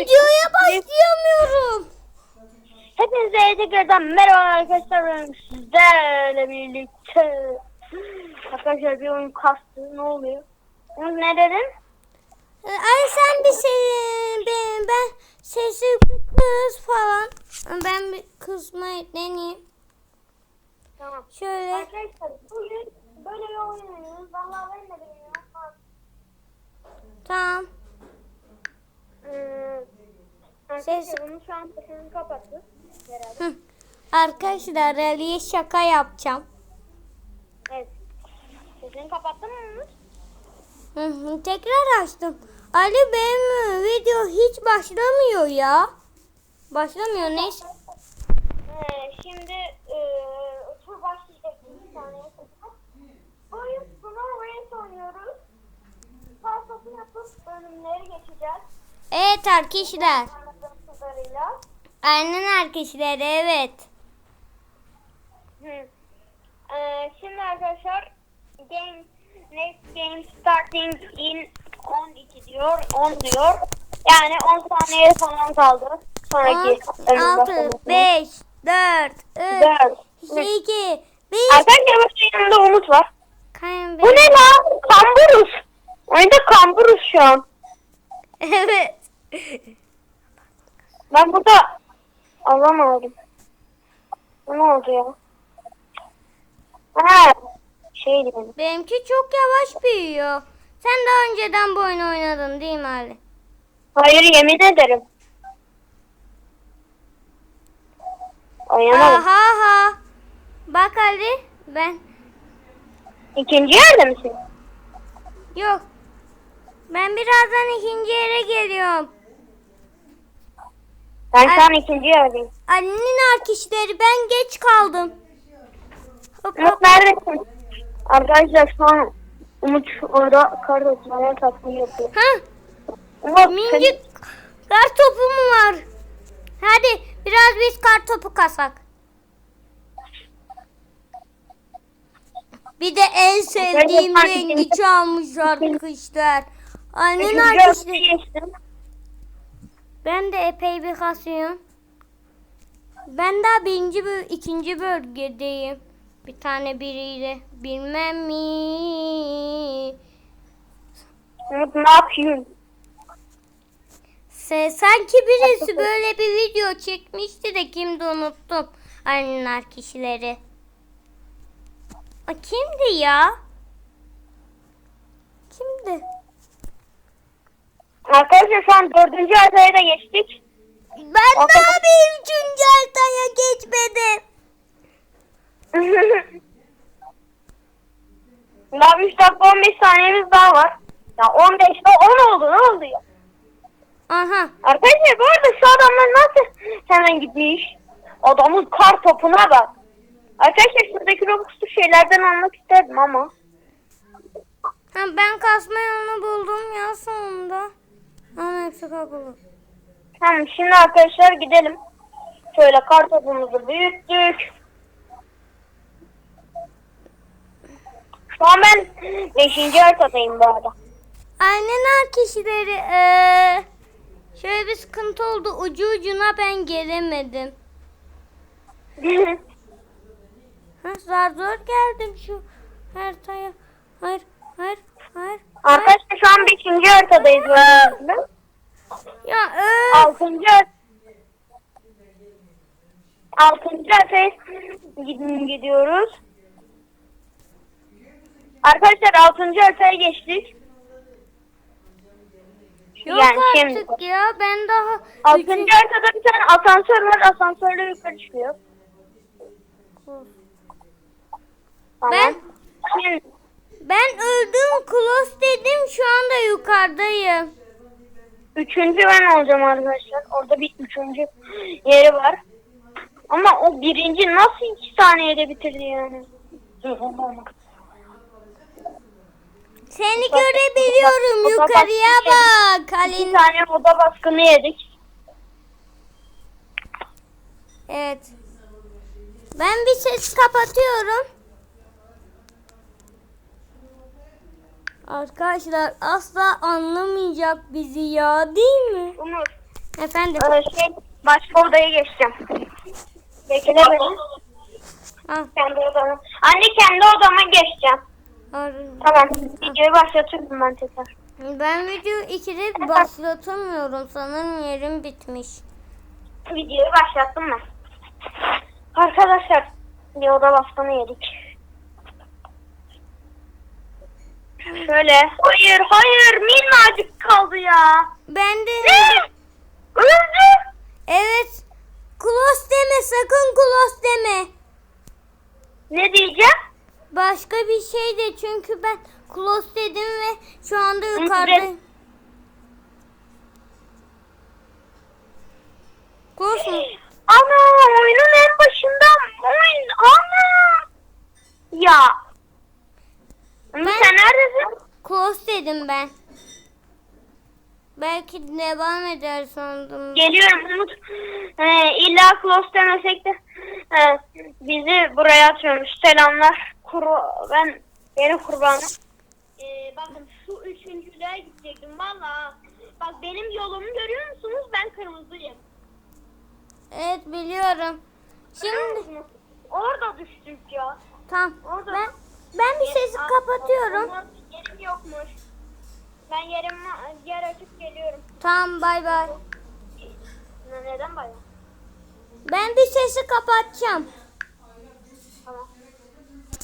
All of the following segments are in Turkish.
videoya başlayamıyorum. Hepinize tekrardan merhaba arkadaşlar. Ben sizlerle birlikte. Arkadaşlar bir oyun kastı. Ne oluyor? Ne dedin? Ee, Ay sen bir şey ben, ben sesi bir kız falan. Ben bir kızmayı deneyeyim. Tamam. Şöyle. Arkadaşlar bugün böyle bir oyun oynuyoruz. Vallahi ben de bilmiyorum. Tamam. Ee, arkadaşlar bunu şu an sesini kapattı. Herhalde. Arkadaşlar Ali'ye şaka yapacağım. Evet. Sesini kapattın mı? Hı hı, Tekrar açtım. Ali benim video hiç başlamıyor ya. Başlamıyor neyse. Ee, şimdi e, tur başlayacak bir saniye. Oyun Snow Race oynuyoruz. Topu yapıp bölümleri geçeceğiz. Evet arkadaşlar. Anladığım kadarıyla. Aynen arkadaşlar evet. Hı. Ee, şimdi arkadaşlar game next game starting in 12 diyor 10 diyor. Yani 10 saniye falan kaldı. Sonraki bölüm 6, başlamasına. 5, 4, 3, Dört. 2, 1. Arkadaşlar başta yanımda Umut var. Kayın Bu ne lan? Kamburus. Oyunda kamburus şu an. Evet. Ben burada alamadım. Ne oldu ya? Ha, şey dedim. Benimki çok yavaş büyüyor. Sen daha önceden bu oyunu oynadın değil mi Ali? Hayır yemin ederim. Oynamadım. Aha ha. Bak Ali ben İkinci yerde misin? yok. Ben birazdan ikinci yere. Ben şu an ikinci yerdeyim. Ali'nin arkadaşları ben geç kaldım. Hop Umut hop. neredesin? Arkadaşlar şu an Umut orada kar oturmaya tatlı yapıyor. Ha, Umut minicik kar topu mu var? Hadi biraz biz kar topu kasak. Bir de en sevdiğim rengi çalmış arkadaşlar. Annen ikinci arkadaşlar. Ben de epey bir kasıyorum. Ben daha birinci ikinci bölgedeyim. Bir tane biriyle. Bilmem mi? Ne yapıyorsun? Se sanki birisi böyle bir video çekmişti de kimdi unuttum. Anneler kişileri. A, kimdi ya? Kimdi? Arkadaşlar şu an dördüncü haritaya da geçtik. Ben O daha bir üçüncü haritaya geçmedim. Daha 3 dakika 15 saniyemiz daha var. Ya 15'te 10 oldu ne oldu ya? Aha. Arkadaşlar bu arada şu adamlar nasıl hemen gitmiş? Adamın kar topuna bak. Arkadaşlar şuradaki Robux'lu şeylerden almak isterdim ama. Ha, ben kasma yolunu buldum ya sonunda. Hepsi kapalı. Tamam şimdi arkadaşlar gidelim. Şöyle kar topumuzu büyüttük. Şu an ben 5. haritadayım bu arada. Anneler kişileri eee şöyle bir sıkıntı oldu. Ucu ucuna ben gelemedim. Ha, zar zor geldim şu haritaya. Hayır, hayır, hayır. hayır. arkadaşlar şu an 5. haritadayız. Ya öf. Altıncı Altıncı haritaya gid- gidiyoruz. Arkadaşlar altıncı haritaya geçtik. Yok yani şimdi. artık ya ben daha Altıncı haritada bir tane asansör var. Asansörle yukarı çıkıyor. Tamam. Ben Şimdi, ben öldüm close dedim şu anda yukarıdayım. Üçüncü ben olacağım arkadaşlar. Orada bir üçüncü yeri var. Ama o birinci nasıl iki saniyede bitirdi yani? Seni görebiliyorum Oda yukarıya baskını bak. İki Halin. tane oda baskını yedik. Evet. Ben bir ses kapatıyorum. Arkadaşlar asla anlamayacak bizi ya değil mi? Umut Efendim. Ee, şey, başka odaya geçeceğim. Bekle beni. Ha, Kendi odama. Anne kendi odama geçeceğim. ar- Tamam. Videoyu başlatıyorum ben tekrar. ben video 2'de başlatamıyorum. Sanırım yerim bitmiş. Videoyu başlattım ben. Arkadaşlar bir oda baskını yedik. Şöyle. Hayır hayır minnacık kaldı ya. Ben de Ne? Öldü. evet. Close deme sakın close deme. Ne diyeceğim? Başka bir şey de çünkü ben close dedim ve şu anda yukarıdayım. Close mu? Ana oyunun en başından oyun ana. Ya. Ben- sen neredesin? Close dedim ben. Belki devam eder sandım. Geliyorum Umut. Ee, illa close demesek de ee, bizi buraya atıyormuş. Selamlar. Kuru, ben yeni kurbanım. Ee, bakın şu üçüncülüğe gidecektim valla. Bak benim yolumu görüyor musunuz? Ben kırmızıyım. Evet biliyorum. Şimdi Orada düştük ya. tamam. Orada. Ben ben bir sesi kapatıyorum. Yerim yokmuş. Ben yerim yer açıp geliyorum. Tamam bay bay. Ne- Neden bayağı? Ben bir sesi kapatacağım. Tamam.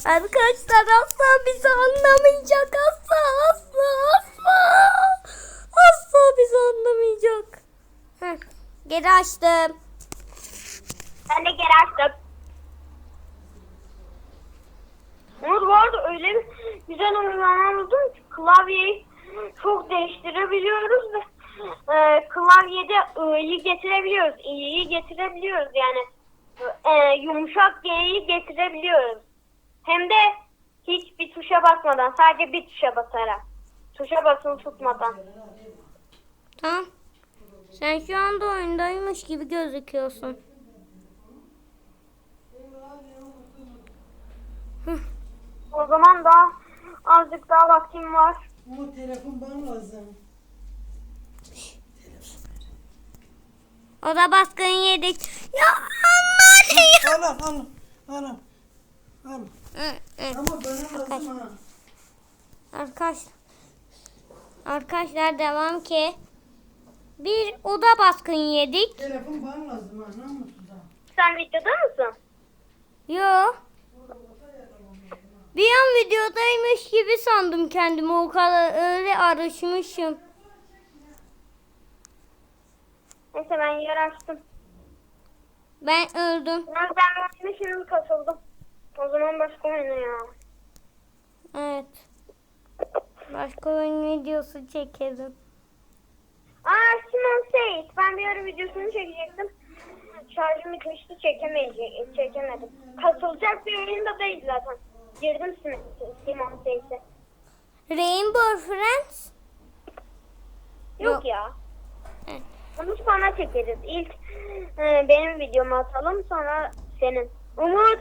Arkadaşlar asla bizi anlamayacak. Asla asla asla. Asla bizi anlamayacak. Heh, geri açtım. Ben de geri açtım. Bu arada öyle bir güzel buldum ki klavyeyi çok değiştirebiliyoruz ve e, klavyede i'yi getirebiliyoruz, i'yi getirebiliyoruz yani e, yumuşak g'yi getirebiliyoruz. Hem de hiçbir tuşa basmadan sadece bir tuşa basarak. Tuşa basılı tutmadan. Tamam. Sen şu anda oyundaymış gibi gözüküyorsun. O zaman daha azıcık daha vaktim var. Ama telefon bana lazım. O da baskın yedik. Ya anne ya. Al al al. Al al. Ama bana lazım ha. Arkadaş, arkadaşlar devam ki. Bir oda baskın yedik. Telefon bana lazım ha. Ne mutsuz ha. Sen videoda mısın? Yo. Bir an videodaymış gibi sandım kendimi. O kadar öyle arışmışım. Neyse ben yer açtım. Ben öldüm. Ben ben şimdi katıldım. O zaman başka oyunu ya. Evet. Başka oyun videosu çekelim. Aa Simon Says. Ben bir ara videosunu çekecektim. Şarjım bitmişti çekemeyecek, çekemedim. Katılacak bir oyun da değil zaten. Girdim Sim- Simon Says'e. Rainbow Friends. Yok, Yok. ya. Evet. Onu sonra çekeriz. İlk e, benim videomu atalım sonra senin. Umut,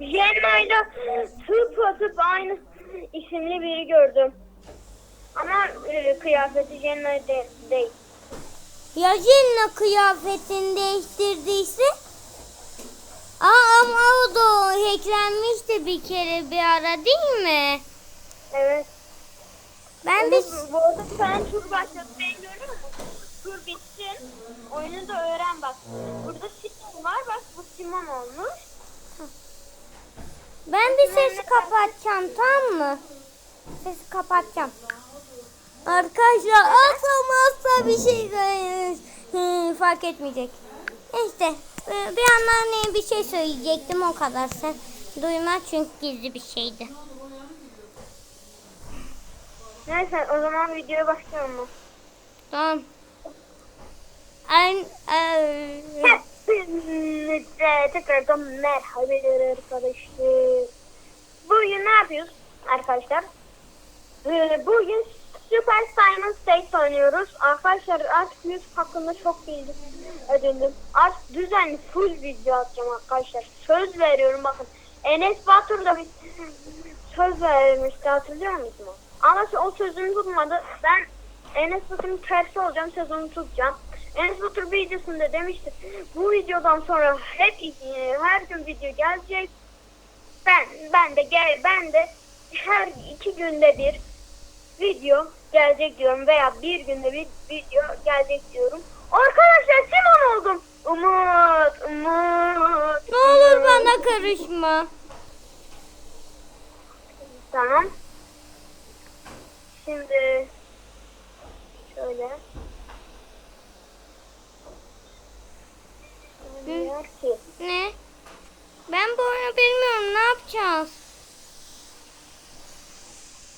Jenna'yla tıp atıp aynı isimli biri gördüm. Ama e, kıyafeti Jenna de, değil. Ya Jenna kıyafetini değiştirdiyse? Aa ama o da hacklenmişti bir kere bir ara değil mi? Evet. Ben de bu arada sen tur başladı. Ben görüyor musun? Tur bitsin. Oyunu da öğren bak. Burada Simon var. Bak bu Simon olmuş. ben bir sesi kapatacağım tamam mı? Sesi kapatacağım. Arkadaşlar asla asla bir şey fark etmeyecek. İşte bir yandan bir şey söyleyecektim o kadar. Sen duyma çünkü gizli bir şeydi. Neyse o zaman videoya başlayalım mı? Tamam. E, Hepinize tekrardan merhaba arkadaşlar. Bugün ne yapıyoruz arkadaşlar? Ee, Bugün Super Simon State oynuyoruz. Arkadaşlar artık YouTube hakkında çok bilgi edindim. Artık düzenli full video atacağım arkadaşlar. Söz veriyorum bakın. Enes Batur da bir söz vermişti hatırlıyor musunuz? Ama o sözünü tutmadı. Ben Enes Batur'un tersi olacağım sezonu tutacağım. Enes Batur videosunda demişti. Bu videodan sonra hep her gün video gelecek. Ben ben de gel ben de her iki günde bir video gelecek diyorum veya bir günde bir video gelecek diyorum. Arkadaşlar Simon oldum. Umut, Umut. Ne olur bana karışma. Tamam. Şimdi şöyle. Ki Ne? Ben bu oyunu bilmiyorum. Ne yapacağız?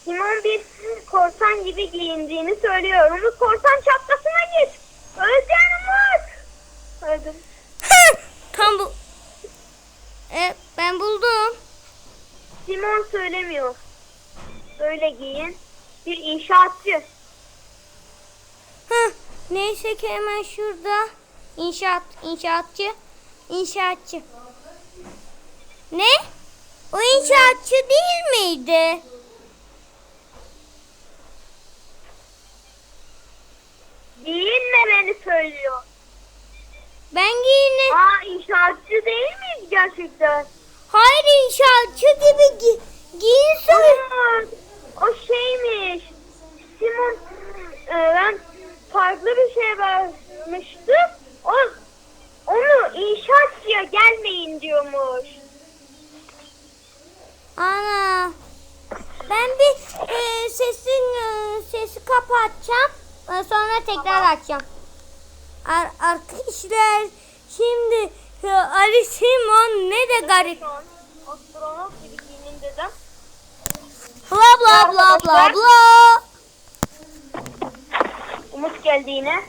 Simon bir korsan gibi giyindiğini söylüyor. Umut korsan çapkasına git. Özcan Umut. Öldüm. Tam bu. E, ben buldum. Simon söylemiyor. Böyle giyin. Bir inşaatçı. Heh, neyse ki hemen şurada. İnşaat, inşaatçı. İnşaatçı. Ne? O inşaatçı değil miydi? Giyinmemeni söylüyor. Ben giyine... Aa inşaatçı değil miyiz gerçekten? Hayır inşaatçı gibi gi giyin söyle. Aa, o şeymiş. Simon e, ben farklı bir şey vermiştim. O onu inşaatçıya gelmeyin diyormuş. Ana. Ben bir e, sesin e, sesi kapatacağım. E, sonra tekrar açacağım. Ar arkadaşlar şimdi e, Ali Simon ne de garip. Astronot gibi. Bla bla bla bla bla. Umut geldi yine.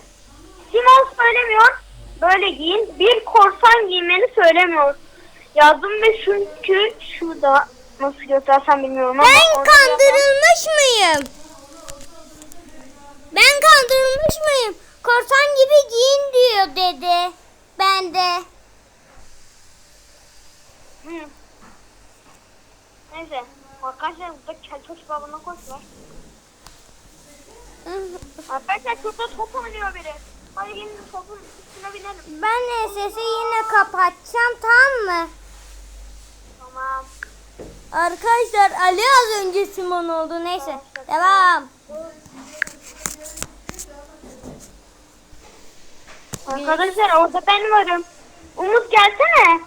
Simon söylemiyor. Böyle giyin. Bir korsan giymeni söylemiyor. Yazdım ve çünkü şurada nasıl göstersem bilmiyorum ama. Ben kandırılmış mıyım? Ben kandırılmış mıyım? Korsan gibi giyin diyor dedi. Ben de. Hı. Neyse. Arkadaşlar burada keltoş babına koş var. Arkadaşlar şurada top oynuyor biri. Hadi gelin topun üstüne binelim. Ben de sesi yine kapatacağım tamam mı? Tamam. Arkadaşlar Ali az önce Simon oldu. Neyse. Devam. Arkadaşlar orada ben varım. Umut gelsene.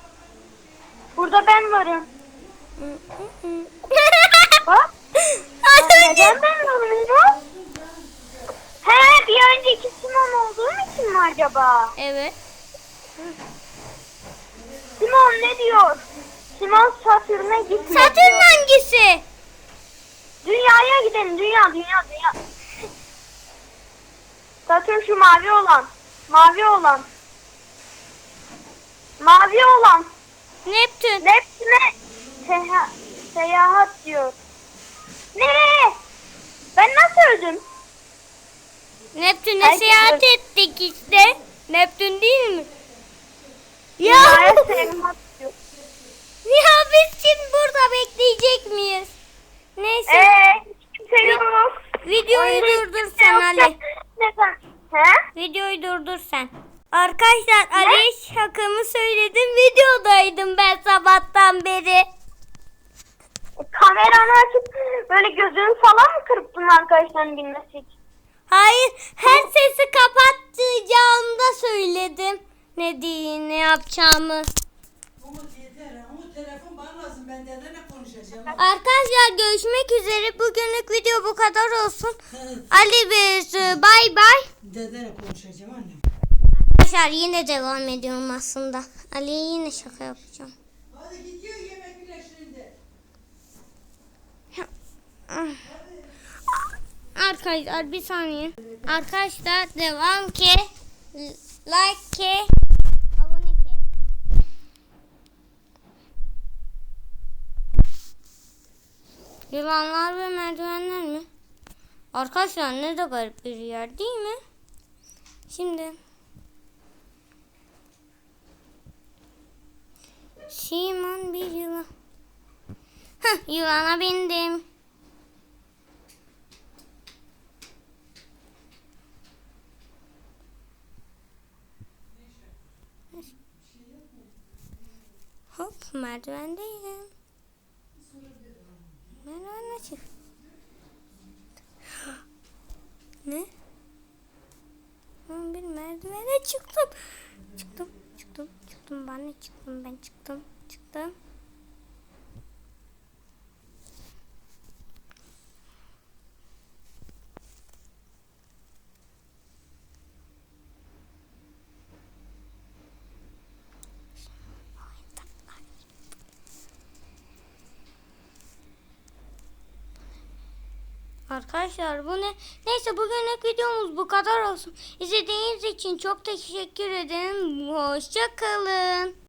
Burada ben varım. Bak. Neden ben varım ya? He bir önceki Simon olduğum için mi acaba? Evet. Simon ne diyor? Simon Satürn'e gitme. Satürn diyor. hangisi? Dünyaya gidelim. Dünya, dünya, dünya. Satürn şu mavi olan. Mavi olan. Mavi olan. Neptün. Neptün'e seha- seyahat diyor. Nereye? Ben nasıl öldüm? Neptün'e seyahat ettik işte. Neptün değil mi? Ya, seyahat ya biz şimdi burada bekleyecek miyiz? Neyse. Eee kimse yok. videoyu durdur sen. Ali. Neden? He? Videoyu durdur sen. Arkadaşlar Ali şakamı söyledim. Videodaydım ben sabahtan beri. Kameranı açıp böyle gözünü falan mı kırptın arkadaşların bilmesi için? Hayır, her sesi kapatacağımda söyledim. Ne diyeyim, ne yapacağımı. Umut yeter. Umut telefon bana lazım. Ben dedenle konuşacağım. Arkadaşlar görüşmek üzere. Bugünlük video bu kadar olsun. Ali e, bay bay. Dedenle konuşacağım annem. Arkadaşlar yine devam ediyorum aslında. Ali'ye yine şaka yapacağım. Hadi gidiyor yemek birleştiğinde. Arkadaşlar bir saniye. Arkadaşlar devam ki like ki Divanlar ve merdivenler mi? Arkadaşlar ne de garip bir yer değil mi? Şimdi Simon bir yılan. Heh, yılana bindim. Hop merdivendeyim. Arkadaşlar bu ne? Neyse bugünlük videomuz bu kadar olsun. İzlediğiniz için çok teşekkür ederim. Hoşça kalın.